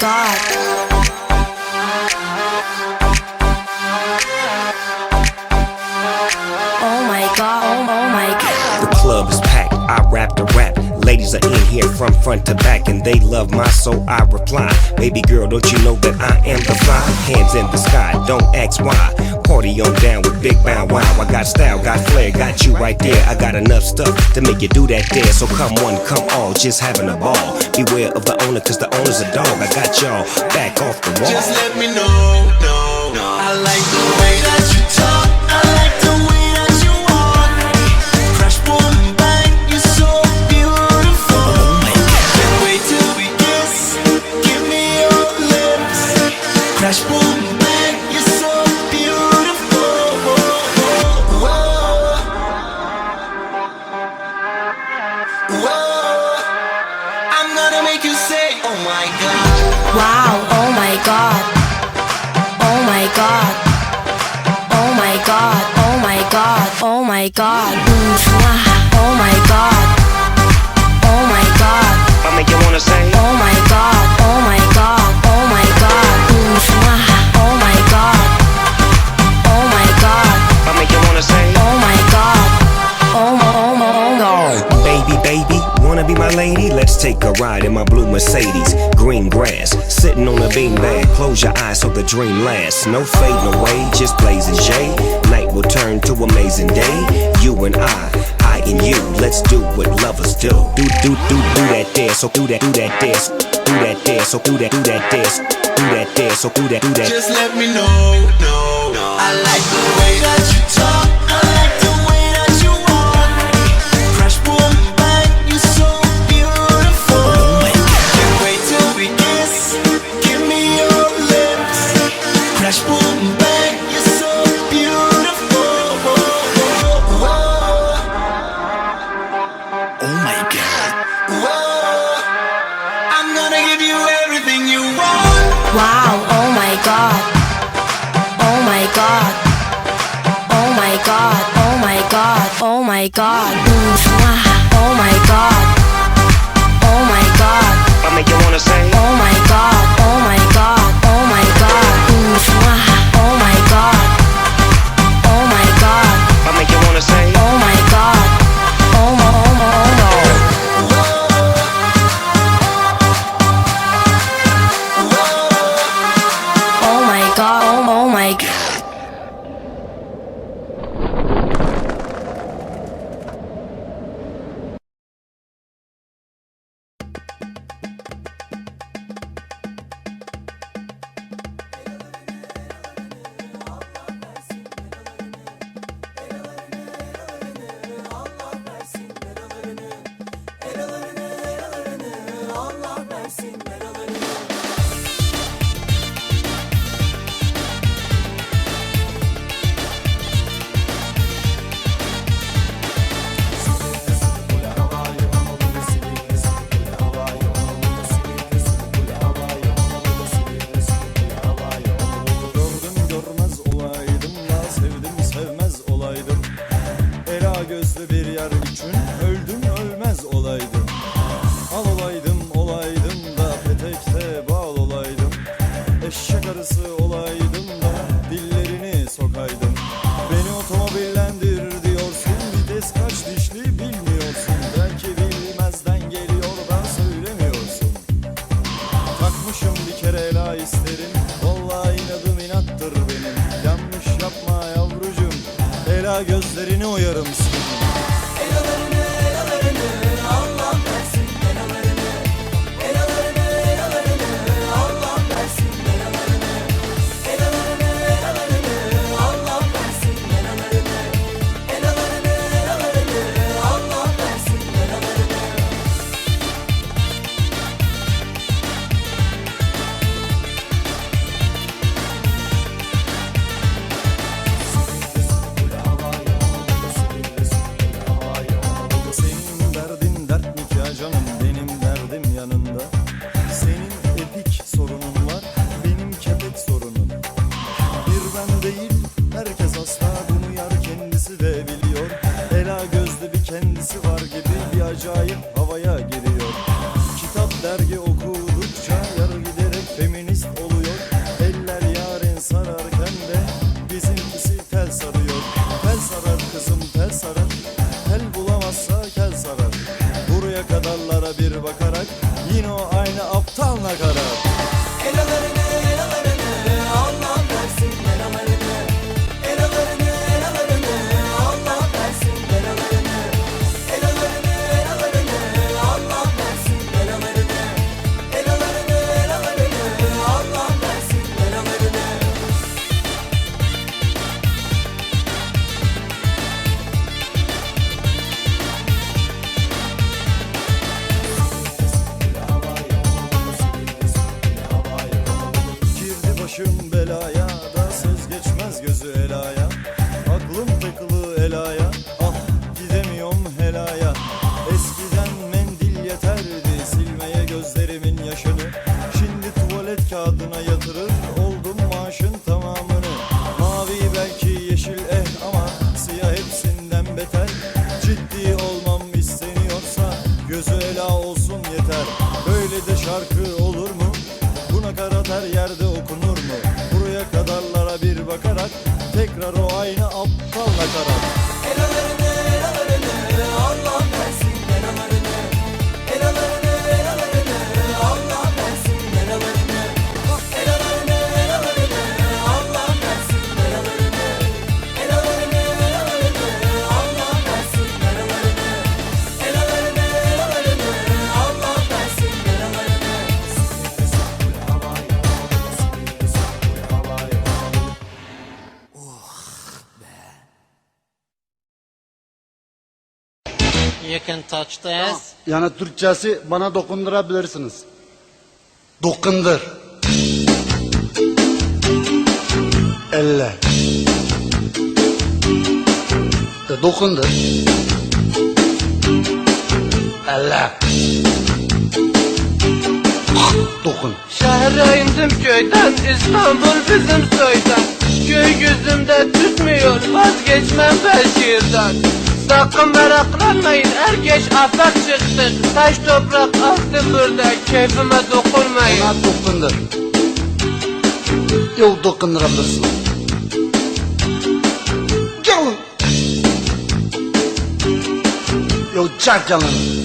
god. Oh my god, oh, oh my god. The club is packed, I rap the rap. Ladies are in here from front to back and they love my soul. I reply, baby girl, don't you know that I am the fly? Hands in the sky, don't ask why. Party on down with Big Bow Wow. I got style, got flair, got you right there. I got enough stuff to make you do that there. So come one, come all, just having a ball. Beware of the owner, cause the owner's a dog. I got y'all back off the wall. Just let me know, no, no. I like the way that you talk. My god. Ride in my blue Mercedes. Green grass, sitting on a beanbag. Close your eyes so the dream lasts. No fading away, just blazing J. Night will turn to amazing day. You and I, I and you. Let's do what lovers do. Do, do, do, do that dance. So do that, do that dance. Do that dance. So do that, do that dance. Do that dance. So do that, do that. Just let me know, no, no. I like the way that you talk. My god. Oh my god. Oh my god. Make you wanna say. Yer için öldüm ölmez olaydım. Al olaydım olaydım da petekte bal olaydım. Eşek arısı olaydım da dillerini sokaydım. Beni otomobillendir diyorsun vites kaç dişli bilmiyorsun. Belki bilmezden geliyor da söylemiyorsun. Takmışım bir kere ela isterim Vallahi inadım inattır benim. Yanlış yapma yavrucum Ela gözlerini oyarım senin kendisi var gibi bir acayip havaya giriyor. Kitap dergi okudukça yarı giderek feminist oluyor. Eller yarın sararken de bizimkisi tel sarıyor. Tel sarar kızım tel sarar. Tel bulamazsa kel sarar. Buraya kadarlara bir bakarak yine o aynı aptal nakara Bu nakarat her yerde okunur mu? Buraya kadarlara bir bakarak Tekrar o aynı aptal nakarat Elalarını elalarını Allah versin You can touch this. Yani Türkçesi bana dokundurabilirsiniz. Dokundur. Elle. De dokundur. Elle. Dokun. Şehre indim köyden, İstanbul bizim soydan. Köy gözümde tutmuyor, vazgeçmem ben şiirden. Sakın meraklanmayın, er geç afak çıktık. Taş toprak attı burada, keyfime dokunmayın. Bana dokundur. Yok dokundurabilirsin. Gelin. Yok çak gelin.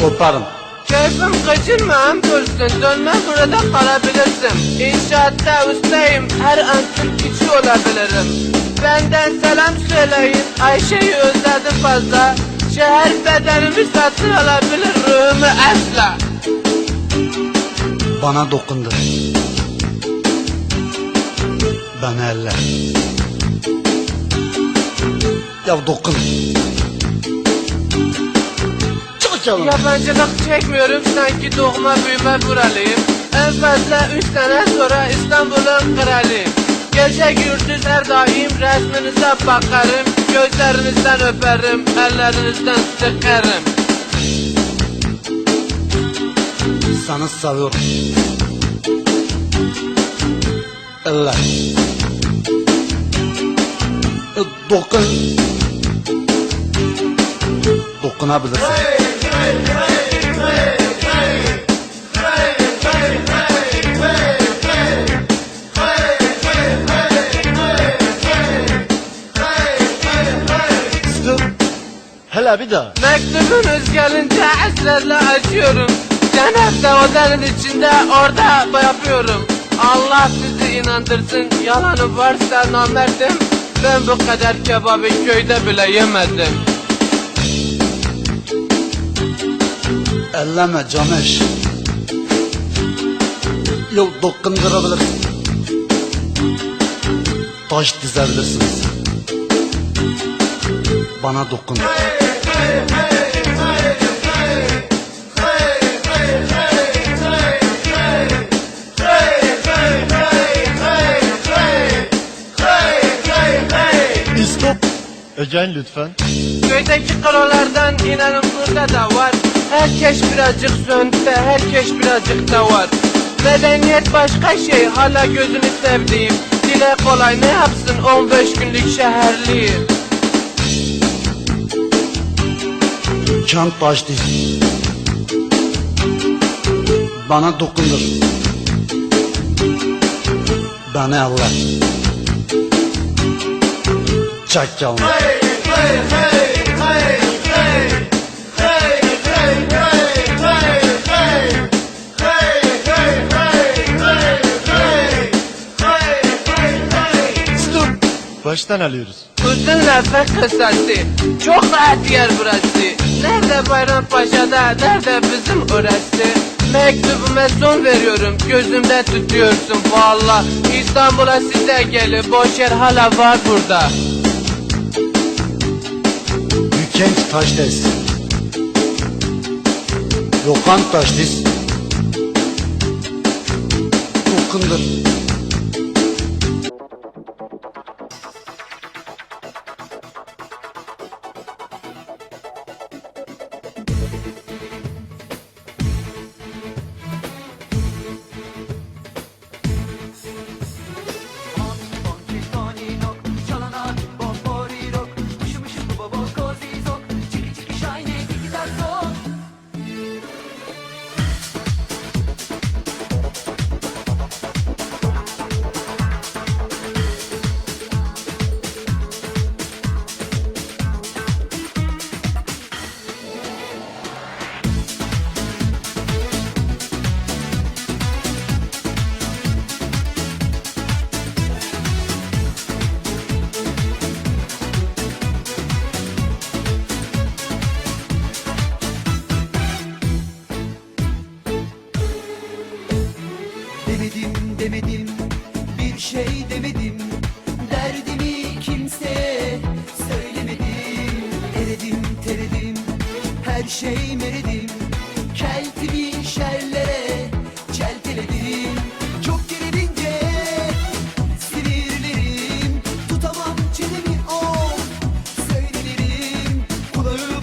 Koparım. Keyfim kaçırmam dursun, dönmem burada kalabilirsin. İnşaatta ustayım, her an Türkçü olabilirim. Benden selam söyleyin, Ayşe'yi özledim fazla. Şehir bedenimi satın alabilir, ruhumu asla. Bana dokundur. Bana elle. Ya dokun. Çık canım. Yabancılık çekmiyorum sanki doğma büyüme buralıyım En fazla üç sene sonra İstanbul'un kralıyım Gece gündüz her daim resminize bakarım Gözlerinizden öperim, ellerinizden sıkarım Seni seviyorum. E, Dokun. Dokunabilirsin. Stop. Hele bir daha. Mektubunuz gelince esrarla açıyorum Cennette odanın içinde orada yapıyorum Allah sizi inandırsın yalanı varsa namerdim Ben bu kadar kebabı köyde bile yemedim Elleme Cameş. Yok dokundurabilirsin. Taş dizebilirsiniz. Bana dokun. Again lütfen. Köydeki kalolardan inanın burada da var. Herkes birazcık söndü herkes birazcık da var. Medeniyet başka şey hala gözünü sevdiğim. Dile kolay ne yapsın 15 günlük şehirliyim Çant taştı Bana dokunur. Beni eller Çek yalnız hey, hey, hey. Baştan alıyoruz. Uzun lafın kısası Çok rahat yer burası Nerede Bayrampaşa'da Nerede bizim orası Mektubuma son veriyorum Gözümde tutuyorsun valla İstanbul'a size gelip Boş yer hala var burada Bükent Taşdez. Lokant Taşdez. Dokundur. Demedim bir şey demedim. Derdimi kimseye söylemedim Eredim teredim her şey meredim. Keltimi şerlere çelteledim. Çok gerilince sinirlerim. Tutamam çenemi o söylerim Kulağı